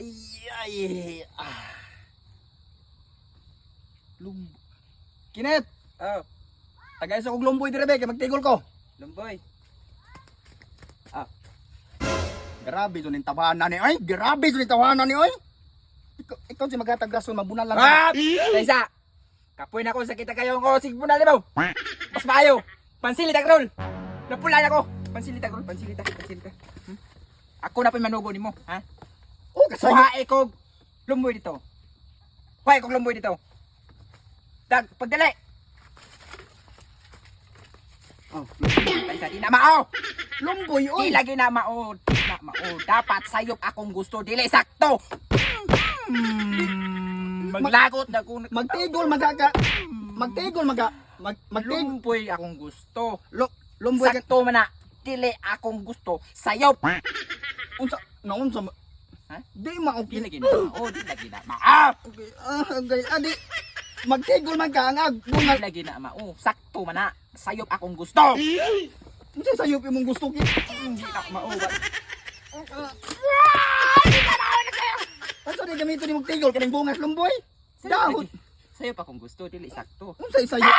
Ay, ay, ah. Lum... Kinet! Oh, Tagay sa kong lumboy dire be, kay magtigol ko. lumboy. Grabe dun yung tawanan ni, ay! Grabe dun yung tawanan ni, ay! Ikaw, ikaw si maghatag rason, mabunan lang. Ah! Kaysa! Kapoy na ko sa kita kayo ko sige na libaw. Mas maayo. Pansilit ang roll. Napula na ko. Pansilit ang roll, pansilit ang pansilit. ang. Hmm? Ako na pa manugo nimo, ha? Kasayo. Kuhae ko lumboy dito. Kuhae ko lumboy dito. Dag, pagdali. Oh, kaysa di na mao. Lumboy, oy! Di lagi na mao. Na mao. Dapat sayop akong gusto dili sakto. Hmm, maglagot na ko. Magtigol, magaka... Magtigol, maga... Mag, magtigol. Lumboy akong gusto. Lo, lumboy. Sakto man na. Dili akong gusto. Sayop. Unsa, naunsa... Ha? Di maokil. Di na mao. Di lagi na mao. Ah! Okay, ah, okay, adi. Magtigol man ka, ang agbungal. Di lagi na mao. Sakto man na. Sayop akong gusto. Unsa sayop imong gusto ki? Hindi na mao. Asa di gamito ni magtigol kanang bungas lumboy? Dahon. Sayop akong gusto. Dili sakto. Unsa sayop?